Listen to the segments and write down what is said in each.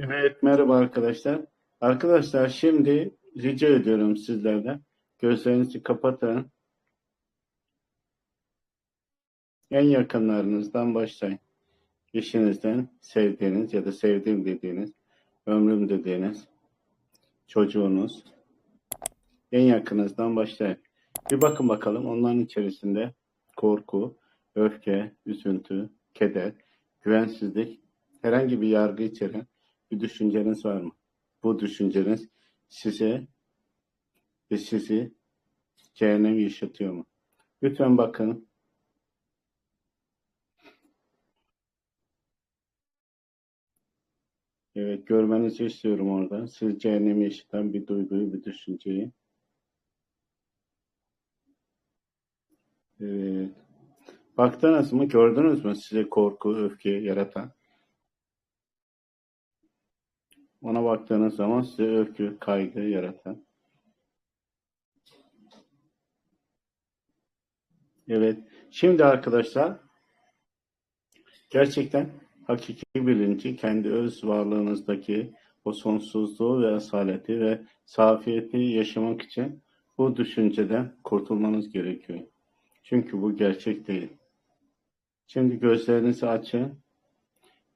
Evet, merhaba arkadaşlar. Arkadaşlar şimdi rica ediyorum sizlerden gözlerinizi kapatın. En yakınlarınızdan başlayın. Eşinizden sevdiğiniz ya da sevdiğim dediğiniz, ömrüm dediğiniz çocuğunuz. En yakınınızdan başlayın. Bir bakın bakalım onların içerisinde korku, öfke, üzüntü, keder, güvensizlik, herhangi bir yargı içeren bir düşünceniz var mı? Bu düşünceniz size ve sizi cehennem yaşatıyor mu? Lütfen bakın. Evet, görmenizi istiyorum orada. Siz cehennemi yaşatan bir duyguyu, bir düşünceyi. Evet. Baktınız mı, gördünüz mü size korku, öfke yaratan? Ona baktığınız zaman size öfke, kaygı yaratan. Evet. Şimdi arkadaşlar gerçekten hakiki bilinci kendi öz varlığınızdaki o sonsuzluğu ve asaleti ve safiyeti yaşamak için bu düşünceden kurtulmanız gerekiyor. Çünkü bu gerçek değil. Şimdi gözlerinizi açın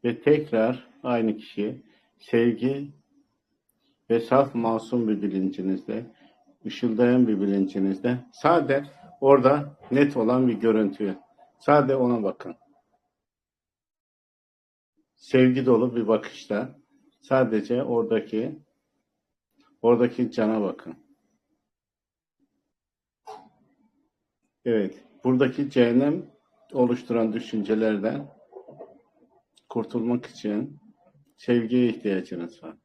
ve tekrar aynı kişi sevgi ve saf masum bir bilincinizle, ışıldayan bir bilincinizle sade orada net olan bir görüntüye, sade ona bakın. Sevgi dolu bir bakışla sadece oradaki oradaki cana bakın. Evet, buradaki cehennem oluşturan düşüncelerden kurtulmak için sevgiye ihtiyacınız var.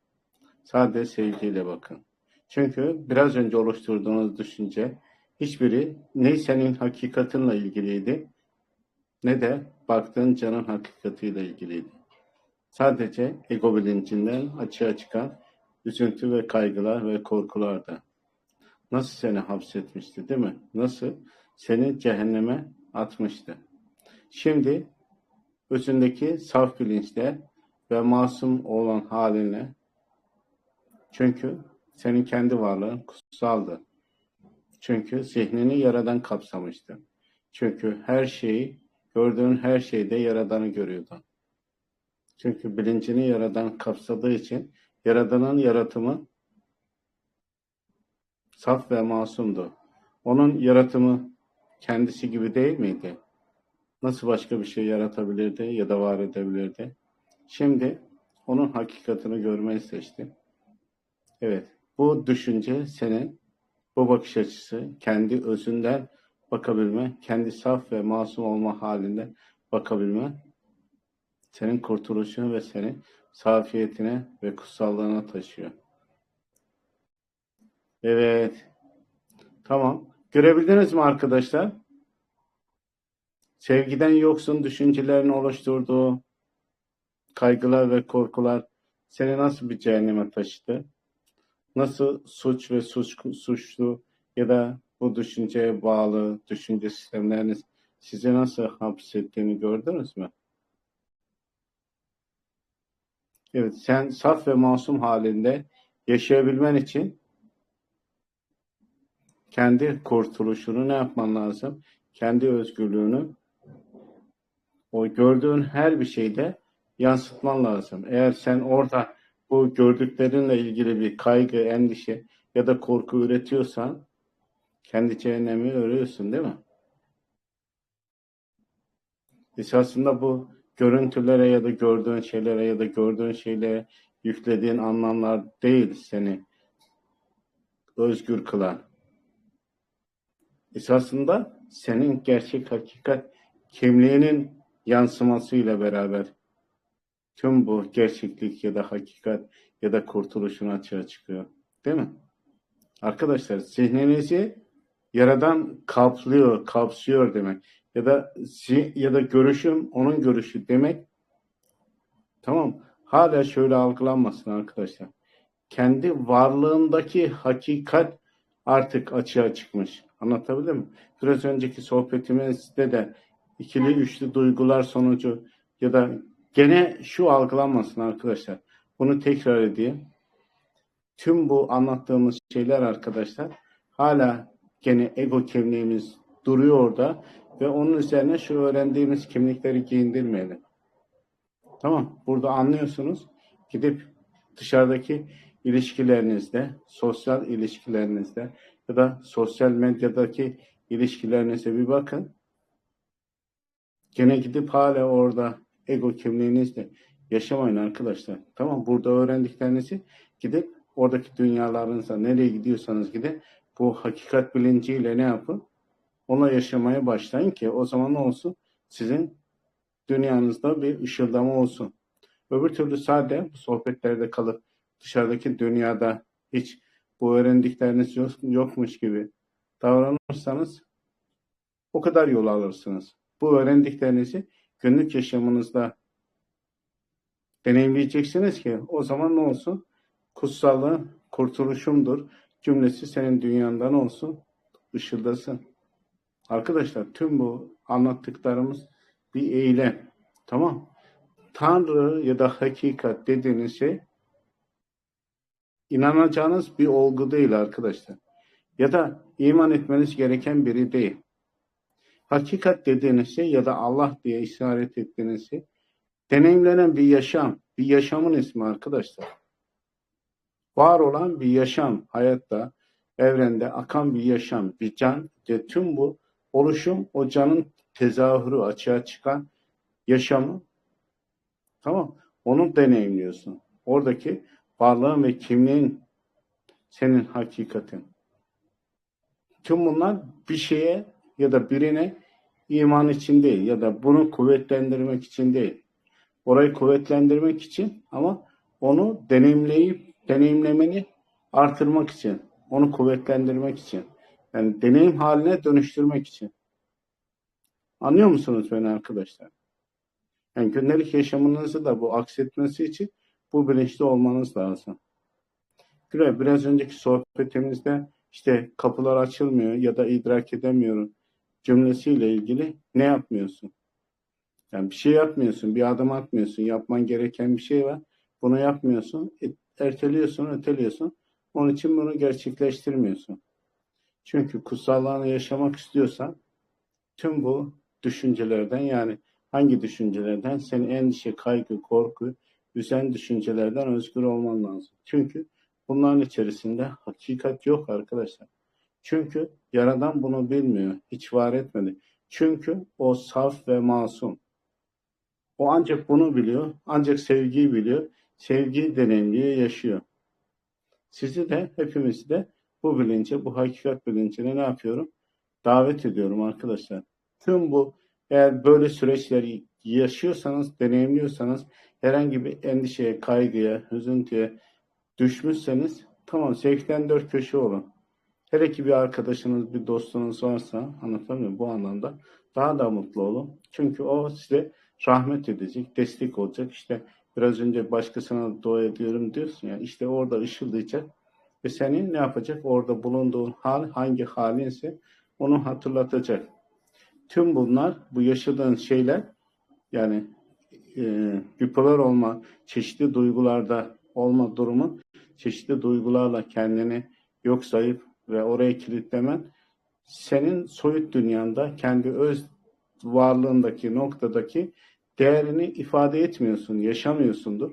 Sadece sevgiyle bakın. Çünkü biraz önce oluşturduğunuz düşünce hiçbiri ne senin hakikatinle ilgiliydi ne de baktığın canın hakikatiyle ilgiliydi. Sadece ego bilincinden açığa çıkan üzüntü ve kaygılar ve korkulardı. Nasıl seni hapsetmişti değil mi? Nasıl seni cehenneme atmıştı. Şimdi özündeki saf bilinçle ve masum olan haline çünkü senin kendi varlığın kutsaldı. Çünkü zihnini yaradan kapsamıştı. Çünkü her şeyi, gördüğün her şeyde yaradanı görüyordun. Çünkü bilincini yaradan kapsadığı için yaradanın yaratımı saf ve masumdu. Onun yaratımı kendisi gibi değil miydi? Nasıl başka bir şey yaratabilirdi ya da var edebilirdi? Şimdi onun hakikatini görmeyi seçti. Evet, bu düşünce senin bu bakış açısı kendi özünden bakabilme, kendi saf ve masum olma halinde bakabilme, senin kurtuluşunu ve senin safiyetine ve kutsallığına taşıyor. Evet. Tamam. Görebildiniz mi arkadaşlar? Sevgiden yoksun düşüncelerini oluşturduğu kaygılar ve korkular seni nasıl bir cehenneme taşıdı? Nasıl suç ve suç, suçlu ya da bu düşünceye bağlı düşünce sistemleriniz sizi nasıl hapsettiğini gördünüz mü? Evet, sen saf ve masum halinde yaşayabilmen için kendi kurtuluşunu ne yapman lazım? Kendi özgürlüğünü o gördüğün her bir şeyde yansıtman lazım. Eğer sen orada bu gördüklerinle ilgili bir kaygı, endişe ya da korku üretiyorsan kendi cehennemi örüyorsun değil mi? Esasında bu görüntülere ya da gördüğün şeylere ya da gördüğün şeylere yüklediğin anlamlar değil seni özgür kılan. Esasında senin gerçek hakikat kimliğinin yansımasıyla beraber tüm bu gerçeklik ya da hakikat ya da kurtuluşun açığa çıkıyor. Değil mi? Arkadaşlar zihninizi yaradan kaplıyor, kapsıyor demek. Ya da ya da görüşüm onun görüşü demek. Tamam. Hala şöyle algılanmasın arkadaşlar. Kendi varlığındaki hakikat artık açığa çıkmış. Anlatabildim mi? Biraz önceki sohbetimizde de ikili üçlü duygular sonucu ya da gene şu algılanmasın arkadaşlar. Bunu tekrar edeyim. Tüm bu anlattığımız şeyler arkadaşlar hala gene ego kimliğimiz duruyor orada ve onun üzerine şu öğrendiğimiz kimlikleri giyindirmeyelim. Tamam. Burada anlıyorsunuz. Gidip dışarıdaki ilişkilerinizde, sosyal ilişkilerinizde ya da sosyal medyadaki ilişkilerinize bir bakın. Gene gidip hala orada ego kimliğinizle yaşamayın arkadaşlar. Tamam burada öğrendiklerinizi gidip oradaki dünyalarınıza nereye gidiyorsanız gidin bu hakikat bilinciyle ne yapın? Ona yaşamaya başlayın ki o zaman ne olsun? Sizin dünyanızda bir ışıldama olsun. Öbür türlü sade bu sohbetlerde kalıp dışarıdaki dünyada hiç bu öğrendikleriniz yok, yokmuş gibi davranırsanız o kadar yol alırsınız. Bu öğrendiklerinizi günlük yaşamınızda deneyimleyeceksiniz ki o zaman ne olsun? Kutsallığı kurtuluşumdur cümlesi senin dünyandan olsun, ışıldasın. Arkadaşlar tüm bu anlattıklarımız bir eylem. Tamam. Tanrı ya da hakikat dediğiniz şey inanacağınız bir olgu değil arkadaşlar. Ya da iman etmeniz gereken biri değil. Hakikat dediğiniz şey ya da Allah diye işaret ettiğiniz şey deneyimlenen bir yaşam. Bir yaşamın ismi arkadaşlar. Var olan bir yaşam hayatta, evrende akan bir yaşam, bir can ve tüm bu oluşum o canın tezahürü açığa çıkan yaşamı tamam onu deneyimliyorsun. Oradaki varlığın ve kimliğin senin hakikatin. Tüm bunlar bir şeye ya da birine iman için değil ya da bunu kuvvetlendirmek için değil. Orayı kuvvetlendirmek için ama onu deneyimleyip deneyimlemeni artırmak için, onu kuvvetlendirmek için. Yani deneyim haline dönüştürmek için. Anlıyor musunuz beni arkadaşlar? Yani günlük yaşamınızı da bu aksetmesi için bu bilinçli olmanız lazım. Güzel, biraz önceki sohbetimizde işte kapılar açılmıyor ya da idrak edemiyorum cümlesiyle ilgili ne yapmıyorsun? Yani bir şey yapmıyorsun, bir adım atmıyorsun, yapman gereken bir şey var. Bunu yapmıyorsun, e, erteliyorsun, öteliyorsun. Onun için bunu gerçekleştirmiyorsun. Çünkü kutsallığını yaşamak istiyorsan tüm bu düşüncelerden yani hangi düşüncelerden seni endişe, kaygı, korku, üzen düşüncelerden özgür olman lazım. Çünkü bunların içerisinde hakikat yok arkadaşlar. Çünkü Yaradan bunu bilmiyor, hiç var etmedi. Çünkü o saf ve masum. O ancak bunu biliyor, ancak sevgiyi biliyor, sevgi deneyimliyor, yaşıyor. Sizi de, hepimizi de bu bilince, bu hakikat bilincine ne yapıyorum? Davet ediyorum arkadaşlar. Tüm bu eğer böyle süreçleri yaşıyorsanız, deneyimliyorsanız, herhangi bir endişeye, kaygıya, üzüntüye düşmüşseniz tamam 84 köşe olun. Hele ki bir arkadaşınız, bir dostunuz varsa anlatamıyorum bu anlamda daha da mutlu olun. Çünkü o size rahmet edecek, destek olacak. İşte biraz önce başkasına dua ediyorum diyorsun ya işte orada ışıldayacak ve seni ne yapacak? Orada bulunduğun hal hangi halinse onu hatırlatacak. Tüm bunlar bu yaşadığın şeyler yani e, bipolar olma, çeşitli duygularda olma durumu çeşitli duygularla kendini yok sayıp ve oraya kilitlemen senin soyut dünyanda kendi öz varlığındaki noktadaki değerini ifade etmiyorsun, yaşamıyorsundur.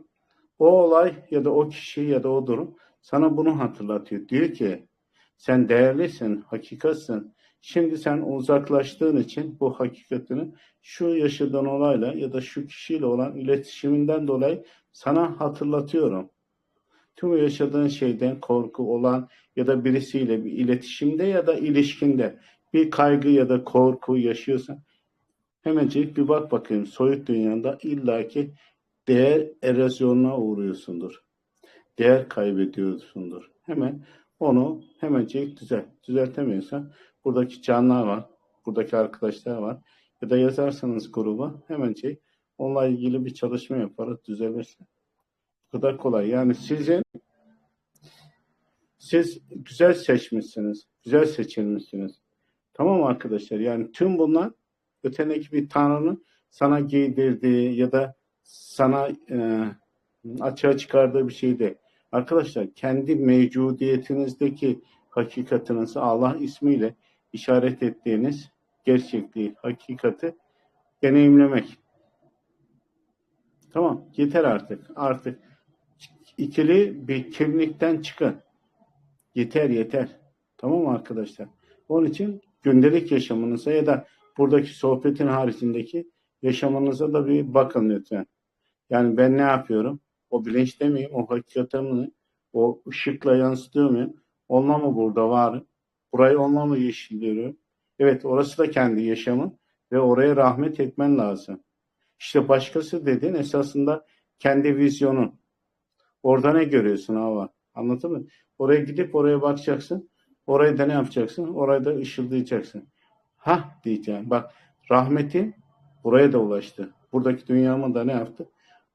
O olay ya da o kişi ya da o durum sana bunu hatırlatıyor. Diyor ki sen değerlisin, hakikatsin. Şimdi sen uzaklaştığın için bu hakikatini şu yaşadığın olayla ya da şu kişiyle olan iletişiminden dolayı sana hatırlatıyorum. Tüm yaşadığın şeyden korku olan ya da birisiyle bir iletişimde ya da ilişkinde bir kaygı ya da korku yaşıyorsan hemencik bir bak bakayım soyut dünyanda illaki değer erozyonuna uğruyorsundur. Değer kaybediyorsundur. Hemen onu hemencik düzelt. Düzeltemiyorsan buradaki canlar var, buradaki arkadaşlar var ya da yazarsanız gruba hemencik onunla ilgili bir çalışma yaparız düzelirse. Kadar kolay. Yani sizin siz güzel seçmişsiniz. Güzel seçilmişsiniz. Tamam arkadaşlar? Yani tüm bunlar ötedeki bir tanrının sana giydirdiği ya da sana e, açığa çıkardığı bir şey değil. Arkadaşlar kendi mevcudiyetinizdeki hakikatinizi Allah ismiyle işaret ettiğiniz gerçekliği, hakikati deneyimlemek. Tamam, yeter artık. Artık ikili bir kimlikten çıkın. Yeter yeter. Tamam mı arkadaşlar? Onun için gündelik yaşamınıza ya da buradaki sohbetin haricindeki yaşamınıza da bir bakın lütfen. Yani ben ne yapıyorum? O bilinçte miyim? O hakikate mi? O ışıkla yansıtıyor muyum? Onunla mı burada varım? Burayı onunla mı yeşilliyorum? Evet orası da kendi yaşamın ve oraya rahmet etmen lazım. İşte başkası dediğin esasında kendi vizyonun. Orada ne görüyorsun hava? Anladın mı? Oraya gidip oraya bakacaksın. Orayı da ne yapacaksın? Orayı da ışıldayacaksın. Ha diyeceğim. Bak rahmeti buraya da ulaştı. Buradaki dünyama da ne yaptı?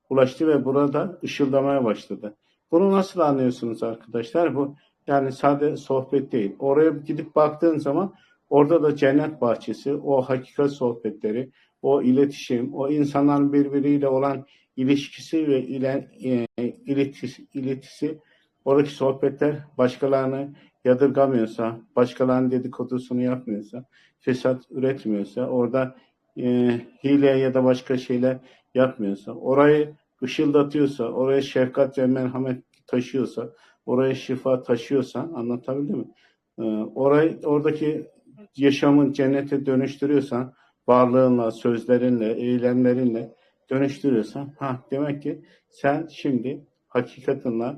Ulaştı ve burada ışıldamaya başladı. Bunu nasıl anlıyorsunuz arkadaşlar? Bu yani sade sohbet değil. Oraya gidip baktığın zaman orada da cennet bahçesi, o hakikat sohbetleri, o iletişim, o insanların birbiriyle olan ilişkisi ve ile, e, iletisi, iletisi, oradaki sohbetler başkalarını yadırgamıyorsa, başkalarının dedikodusunu yapmıyorsa, fesat üretmiyorsa, orada e, hile ya da başka şeyler yapmıyorsa, orayı ışıldatıyorsa, oraya şefkat ve merhamet taşıyorsa, oraya şifa taşıyorsa, anlatabildim mi? E, orayı, oradaki yaşamın cennete dönüştürüyorsan, varlığınla, sözlerinle, eylemlerinle dönüştürüyorsan, ha demek ki sen şimdi hakikatinle,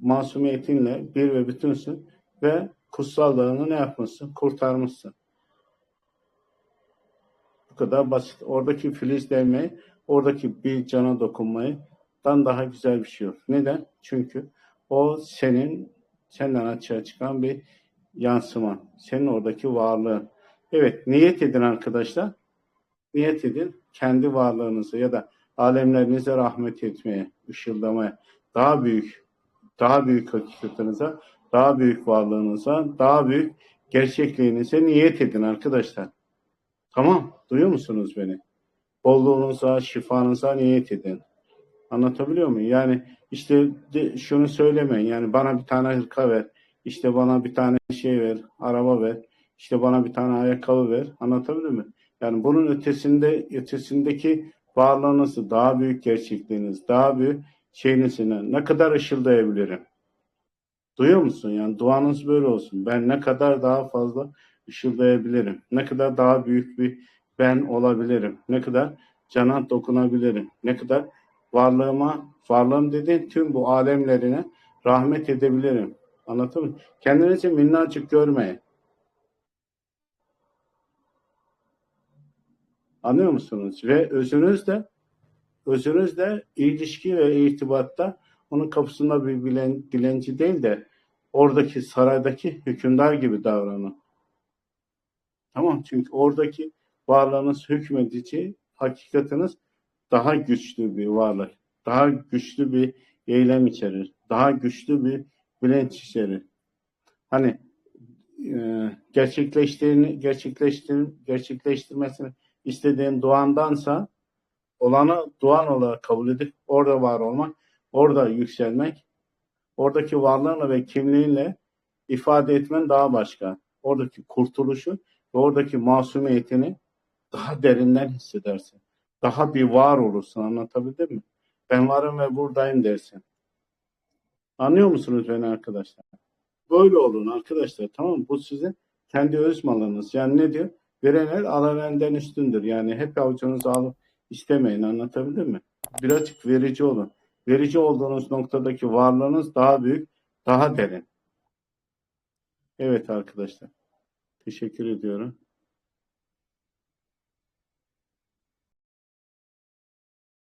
masumiyetinle bir ve bütünsün ve kutsallığını ne yapmışsın? Kurtarmışsın. Bu kadar basit. Oradaki filizlenmeyi, oradaki bir cana dokunmayı daha güzel bir şey yok. Neden? Çünkü o senin senden açığa çıkan bir yansıma. Senin oradaki varlığın. Evet, niyet edin arkadaşlar. Niyet edin kendi varlığınızı ya da alemlerinize rahmet etmeye, ışıldamaya, daha büyük, daha büyük hakikatinize, daha büyük varlığınıza, daha büyük gerçekliğinize niyet edin arkadaşlar. Tamam, duyuyor musunuz beni? Bolluğunuza, şifanıza niyet edin. Anlatabiliyor muyum? Yani işte de, şunu söylemeyin. Yani bana bir tane hırka ver. İşte bana bir tane şey ver, araba ver. İşte bana bir tane ayakkabı ver. Anlatabiliyor muyum? Yani bunun ötesinde ötesindeki varlığınızı, daha büyük gerçekliğiniz, daha büyük şeyinizine ne kadar ışıldayabilirim? Duyuyor musun? Yani duanız böyle olsun. Ben ne kadar daha fazla ışıldayabilirim? Ne kadar daha büyük bir ben olabilirim? Ne kadar cana dokunabilirim? Ne kadar varlığıma, varlığım dediğin tüm bu alemlerine rahmet edebilirim? Anladın mı? Kendinizi minnacık görmeyin. Anlıyor musunuz? Ve özünüz de özünüzle ilişki ve irtibatta onun kapısında bir bilen, dilenci değil de oradaki saraydaki hükümdar gibi davranın. Tamam çünkü oradaki varlığınız hükmedici, hakikatiniz daha güçlü bir varlık. Daha güçlü bir eylem içerir. Daha güçlü bir bilinç içerir. Hani e, gerçekleştiğini gerçekleştir gerçekleştirmesini istediğin duandansa olanı duan olarak kabul edip orada var olmak, orada yükselmek, oradaki varlığınla ve kimliğinle ifade etmen daha başka. Oradaki kurtuluşu ve oradaki masumiyetini daha derinden hissedersin. Daha bir var olursun anlatabildim mi? Ben varım ve buradayım dersin. Anlıyor musunuz beni arkadaşlar? Böyle olun arkadaşlar tamam mı? Bu sizin kendi öz malınız. Yani ne diyor? Veren el alan üstündür. Yani hep avucunuzu alıp istemeyin anlatabildim mi? Birazcık verici olun. Verici olduğunuz noktadaki varlığınız daha büyük, daha derin. Evet arkadaşlar. Teşekkür ediyorum.